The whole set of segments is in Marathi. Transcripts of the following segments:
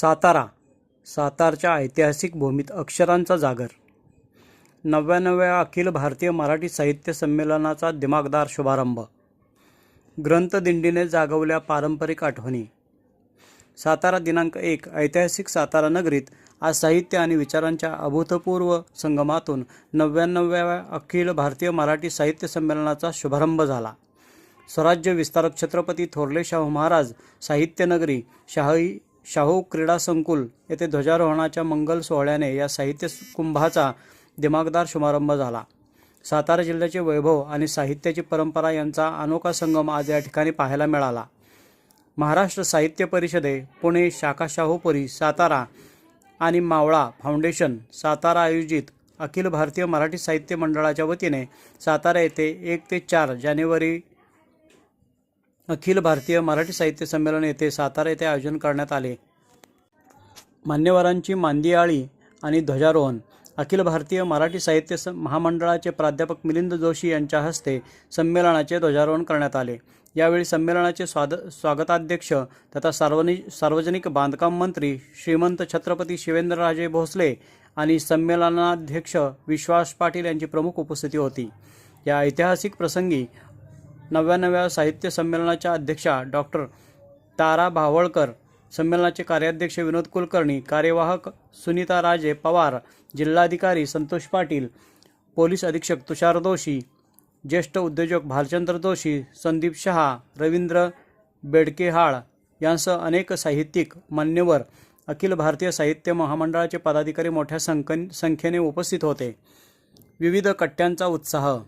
सातारा सातारच्या ऐतिहासिक भूमीत अक्षरांचा जागर. नव्याण्णव्या अखिल भारतीय मराठी साहित्य संमेलनाचा दिमागदार शुभारंभ. ग्रंथदिंडीने जागवल्या पारंपरिक आठवणी. सातारा दिनांक एक ऐतिहासिक सातारा नगरीत आज साहित्य आणि विचारांच्या अभूतपूर्व संगमातून नव्याण्णव्या अखिल भारतीय मराठी साहित्य संमेलनाचा शुभारंभ झाला. स्वराज्य विस्तारक छत्रपती थोरले शाहू महाराज साहित्य नगरी शाही शाहू क्रीडा संकुल येथे ध्वजारोहणाच्या मंगल सोहळ्याने या साहित्य कुंभाचा दिमागदार शुभारंभ झाला. सातारा जिल्ह्याचे वैभव आणि साहित्याची परंपरा यांचा अनोखा संगम आज या ठिकाणी पाहायला मिळाला. महाराष्ट्र साहित्य परिषदे पुणे शाखा शाहूपुरी सातारा आणि मावळा फाउंडेशन सातारा आयोजित अखिल भारतीय मराठी साहित्य मंडळाच्या वतीने सातारा येथे एक ते चार जानेवारी अखिल भारतीय मराठी साहित्य संमेलन येथे सातारा येथे आयोजन करण्यात आले. मान्यवरांची मांदियाळी आणि ध्वजारोहण. अखिल भारतीय मराठी साहित्य स- महामंडळाचे प्राध्यापक मिलिंद जोशी यांच्या हस्ते संमेलनाचे ध्वजारोहण करण्यात आले. यावेळी संमेलनाचे स्वाद स्वागताध्यक्ष तथा सार्वजनिक सार्वजनिक बांधकाम मंत्री श्रीमंत छत्रपती शिवेंद्रराजे भोसले आणि संमेलनाध्यक्ष विश्वास पाटील यांची प्रमुख उपस्थिती होती. या ऐतिहासिक प्रसंगी नव्याण्णव्या साहित्य संमेलनाच्या अध्यक्षा डॉक्टर तारा भावळकर संमेलनाचे कार्याध्यक्ष विनोद कुलकर्णी कार्यवाहक सुनीता राजे पवार जिल्हाधिकारी संतोष पाटील पोलीस अधीक्षक तुषार दोषी ज्येष्ठ उद्योजक भालचंद्र जोशी संदीप शहा रवींद्र बेडकेहाळ यांसह अनेक साहित्यिक मान्यवर अखिल भारतीय साहित्य महामंडळाचे पदाधिकारी मोठ्या संख संख्येने उपस्थित होते. विविध कट्ट्यांचा उत्साह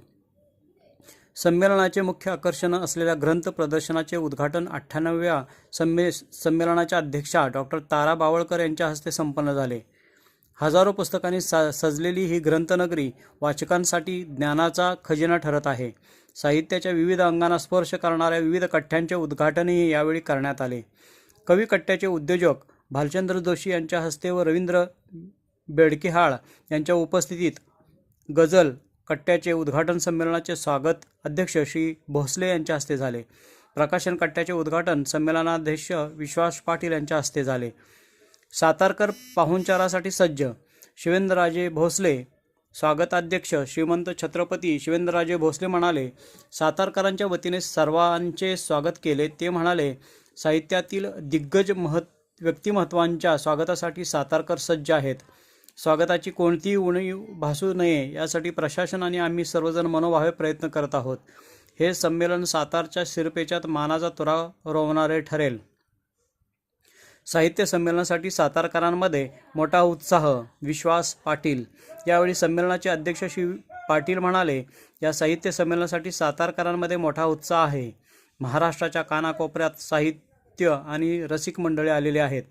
संमेलनाचे मुख्य आकर्षण असलेल्या ग्रंथ प्रदर्शनाचे उद्घाटन अठ्ठ्याण्णव्या संमे संमेलनाच्या अध्यक्षा डॉक्टर तारा बावळकर यांच्या हस्ते संपन्न झाले. हजारो पुस्तकांनी सा सजलेली ही ग्रंथनगरी वाचकांसाठी ज्ञानाचा खजिना ठरत आहे. साहित्याच्या विविध अंगांना स्पर्श करणाऱ्या विविध कठ्ठ्यांचे उद्घाटनही यावेळी करण्यात आले. कवी कट्ट्याचे उद्योजक भालचंद्र जोशी यांच्या हस्ते व रवींद्र बेडकेहाळ यांच्या उपस्थितीत गझल कट्ट्याचे उद्घाटन संमेलनाचे स्वागत अध्यक्ष श्री भोसले यांच्या हस्ते झाले. प्रकाशन कट्ट्याचे उद्घाटन संमेलनाध्यक्ष विश्वास पाटील यांच्या हस्ते झाले. सातारकर पाहुणचारासाठी सज्ज शिवेंद्रराजे भोसले. स्वागताध्यक्ष श्रीमंत छत्रपती शिवेंद्रराजे भोसले म्हणाले सातारकरांच्या वतीने सर्वांचे स्वागत केले ते म्हणाले साहित्यातील दिग्गज महत् व्यक्तिमत्वांच्या स्वागतासाठी सातारकर सज्ज आहेत. स्वागताची कोणतीही उणीव भासू नये यासाठी प्रशासन आणि आम्ही सर्वजण मनोभावे प्रयत्न करत आहोत. हे संमेलन सातारच्या शिरपेच्यात मानाचा तुरा रोवणारे ठरेल. साहित्य संमेलनासाठी सातारकरांमध्ये मोठा उत्साह विश्वास पाटील. यावेळी संमेलनाचे अध्यक्ष श्री पाटील म्हणाले या साहित्य संमेलनासाठी सातारकरांमध्ये मोठा उत्साह आहे. महाराष्ट्राच्या कानाकोपऱ्यात साहित्य आणि रसिक मंडळे आलेले आहेत.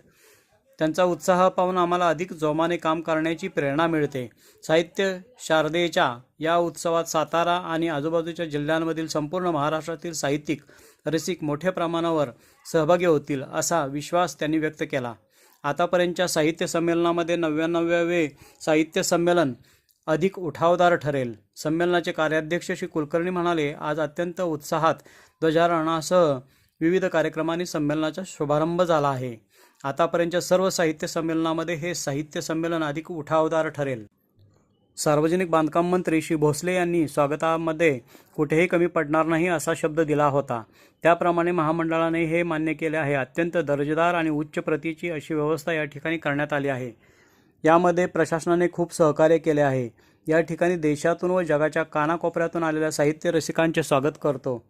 त्यांचा उत्साह पाहून आम्हाला अधिक जोमाने काम करण्याची प्रेरणा मिळते. साहित्य शारदेच्या या उत्सवात सातारा आणि आजूबाजूच्या जिल्ह्यांमधील संपूर्ण महाराष्ट्रातील साहित्यिक रसिक मोठ्या प्रमाणावर सहभागी होतील असा विश्वास त्यांनी व्यक्त केला. आतापर्यंतच्या साहित्य संमेलनामध्ये नव्याण्णव्यावे साहित्य संमेलन अधिक उठावदार ठरेल. संमेलनाचे कार्याध्यक्ष श्री कुलकर्णी म्हणाले आज अत्यंत उत्साहात ध्वजारोहणासह विविध कार्यक्रमांनी संमेलनाचा शुभारंभ झाला आहे. आतापर्यंतच्या सर्व साहित्य संमेलनामध्ये हे साहित्य संमेलन अधिक उठावदार ठरेल. सार्वजनिक बांधकाम मंत्री श्री भोसले यांनी स्वागतामध्ये कुठेही कमी पडणार नाही असा शब्द दिला होता. त्याप्रमाणे महामंडळाने हे मान्य केले आहे. अत्यंत दर्जेदार आणि उच्च प्रतीची अशी व्यवस्था या ठिकाणी करण्यात आली आहे. यामध्ये प्रशासनाने खूप सहकार्य केले आहे. या ठिकाणी देशातून व जगाच्या कानाकोपऱ्यातून आलेल्या साहित्य रसिकांचे स्वागत करतो.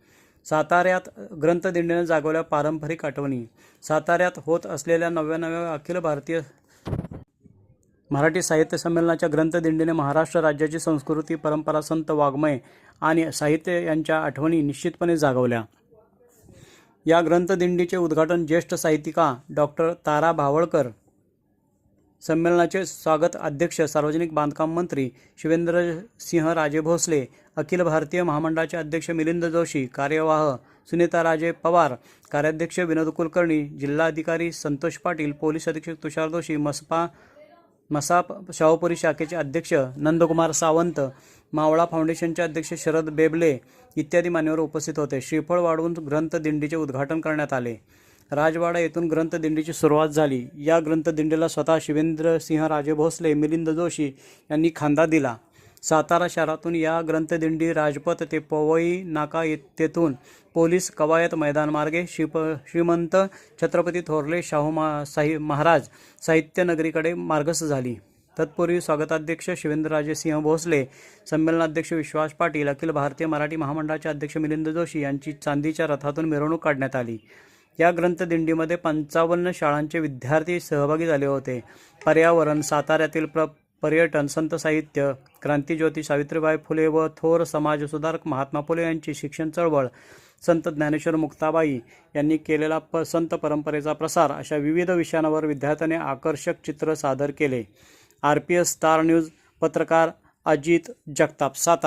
साताऱ्यात ग्रंथदिंडीने जागवल्या पारंपरिक आठवणी. साताऱ्यात होत असलेल्या नव्या नव्या अखिल भारतीय मराठी साहित्य संमेलनाच्या ग्रंथदिंडीने महाराष्ट्र राज्याची संस्कृती परंपरा संत वाङ्मय आणि साहित्य यांच्या आठवणी निश्चितपणे जागवल्या. या ग्रंथदिंडीचे उद्घाटन ज्येष्ठ साहित्यिका डॉक्टर तारा भावळकर संमेलनाचे स्वागत अध्यक्ष सार्वजनिक बांधकाम मंत्री शिवेंद्र सिंह राजे भोसले अखिल भारतीय महामंडळाचे अध्यक्ष मिलिंद जोशी कार्यवाह सुनीता राजे पवार कार्याध्यक्ष विनोद कुलकर्णी जिल्हाधिकारी संतोष पाटील पोलीस अधीक्षक तुषार जोशी मसपा मसाप शाहूपुरी शाखेचे अध्यक्ष नंदकुमार सावंत मावळा फाउंडेशनचे अध्यक्ष शरद बेबले इत्यादी मान्यवर उपस्थित होते. श्रीफळ वाढवून ग्रंथ दिंडीचे उद्घाटन करण्यात आले. राजवाडा येथून ग्रंथदिंडीची सुरुवात झाली. या ग्रंथदिंडीला स्वतः शिवेंद्रसिंहराजे भोसले मिलिंद जोशी यांनी खांदा दिला. सातारा शहरातून या ग्रंथदिंडी राजपथ ते पवई नाका ये- तेथून पोलीस कवायत मैदान मार्गे शिप श्रीमंत छत्रपती थोरले शाहू मा साहि महाराज साहित्य नगरीकडे मार्गस्थ झाली. तत्पूर्वी स्वागताध्यक्ष शिवेंद्रराजे सिंह भोसले संमेलनाध्यक्ष विश्वास पाटील अखिल भारतीय मराठी महामंडळाचे अध्यक्ष मिलिंद जोशी यांची चांदीच्या रथातून मिरवणूक काढण्यात आली. या ग्रंथदिंडीमध्ये पंचावन्न शाळांचे विद्यार्थी सहभागी झाले होते. पर्यावरण साताऱ्यातील प्र पर्यटन संत साहित्य क्रांतीज्योती सावित्रीबाई फुले व थोर समाजसुधारक महात्मा फुले यांची शिक्षण चळवळ संत ज्ञानेश्वर मुक्ताबाई यांनी केलेला प संत परंपरेचा प्रसार अशा विविध विषयांवर विद्यार्थ्याने आकर्षक चित्र सादर केले. R P S star news पत्रकार अजित जगताप सातारा